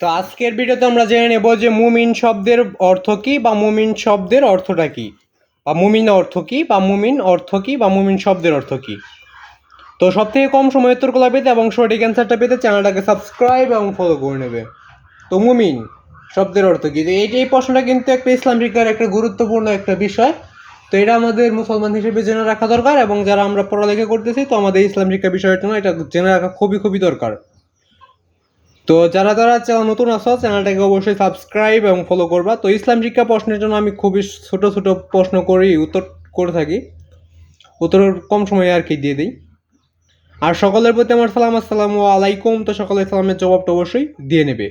তো আজকের ভিডিওতে আমরা জেনে নেব যে মুমিন শব্দের অর্থ কী বা মুমিন শব্দের অর্থটা কী? বা মুমিন অর্থ কী বা মুমিন অর্থ কী বা মুমিন শব্দের অর্থ কী? তো সব থেকে কম সময় উত্তরগুলো পেতে এবং সঠিক অ্যান্সারটা পেতে চ্যানেলটাকে সাবস্ক্রাইব এবং ফলো করে নেবে। তো মুমিন শব্দের অর্থ কী? এই এই প্রশ্নটা কিন্তু একটা ইসলাম শিক্ষার একটা গুরুত্বপূর্ণ একটা বিষয়। তো এটা আমাদের মুসলমান হিসেবে জেনে রাখা দরকার এবং যারা আমরা পড়ালেখা করতেছি, তো আমাদের ইসলাম শিক্ষা বিষয়ের জন্য এটা জেনে রাখা খুবই খুবই দরকার। তো যারা যারা নতুন আসো চ্যানেলটাকে অবশ্যই সাবস্ক্রাইব এবং ফলো করবা। তো ইসলাম শিক্ষা প্রশ্নের জন্য আমি খুবই ছোট ছোট প্রশ্ন করি, উত্তর করে থাকি। উত্তর কম সময়ে আর কি দিয়ে দিই। আর সকলের প্রতি আমার সালাম, আসসালামু আলাইকুম। তো সকলের সালামের জবাবটা অবশ্যই দিয়ে নেবে।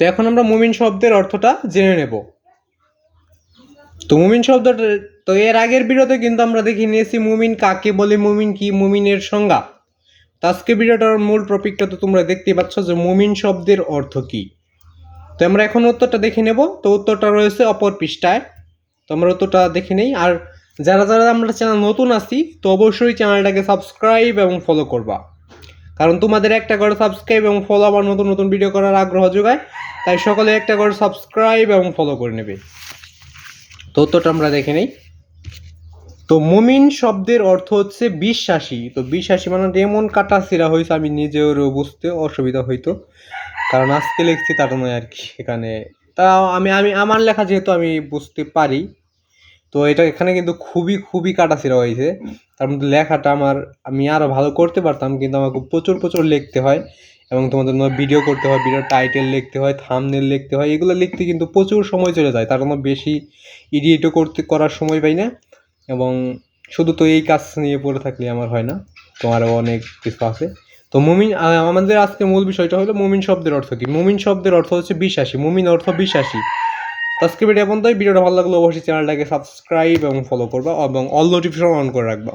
তো এখন আমরা মুমিন শব্দের অর্থটা জেনে নেব। তো মুমিন শব্দটা তো এর আগের ভিডিওতে কিন্তু আমরা দেখে নিয়েছি, মুমিন কাকে বলে, মুমিন কি, মুমিনের সংজ্ঞা। তো আজকে ভিডিওটার মূল টপিকটা তো তোমরা দেখতেই পাচ্ছ যে মুমিন শব্দের অর্থ কি। তো আমরা এখন উত্তরটা দেখে নেব। তো উত্তরটা রয়েছে অপর পৃষ্ঠায়। তো আমরা উত্তরটা দেখে নেই। আর যারা যারা আমরা চ্যানেল নতুন আছি, তো অবশ্যই চ্যানেলটাকে সাবস্ক্রাইব এবং ফলো করবা। কারণ তোমাদের একটা করে সাবস্ক্রাইব এবং ফলো আবার নতুন নতুন ভিডিও করার আগ্রহ যোগায়। তাই সকলে একটা করে সাবস্ক্রাইব এবং ফলো করে নেবে। তো উত্তরটা আমরা দেখে নেই। তো মুমিন শব্দের অর্থ হচ্ছে বিশ্বাসী। তো বিশ্বাসী মানে এমন কাটা সিরা হয়েছে, আমি নিজেরও বুঝতে অসুবিধা হইতো। কারণ আজকে লিখছি তার নয় আর কি এখানে তা আমি আমি, আমার লেখা যেহেতু আমি বুঝতে পারি, তো এটা এখানে কিন্তু খুবই খুবই কাটা ছিঁড়া হয়েছে। তার মধ্যে লেখাটা আমার, আমি আরও ভালো করতে পারতাম, কিন্তু আমাকে প্রচুর প্রচুর লিখতে হয় এবং তোমাদের ভিডিও করতে হয় ভিডিও টাইটেল লিখতে হয় থামনেল লিখতে হয়, এগুলো লিখতে কিন্তু প্রচুর সময় চলে যায়। তার জন্য বেশি এডিটও করতে, করার সময় পাই না। এবং শুধু তো এই কাজ নিয়ে পড়ে থাকলে আমার হয় না তোমারও অনেক কিছু আছে। তো মুমিন আমাদের আজকে মূল বিষয়টা হলো মুমিন শব্দের অর্থ কি? মুমিন শব্দের অর্থ হচ্ছে বিশ্বাসী, মুমিন অর্থ বিশ্বাসী। আজকে ভিডিও পর্যন্ত ভিডিওটা ভালো লাগলে অবশ্যই চ্যানেলটাকে সাবস্ক্রাইব এবং ফলো করবা এবং অল নোটিফিকেশন অন করে রাখবা।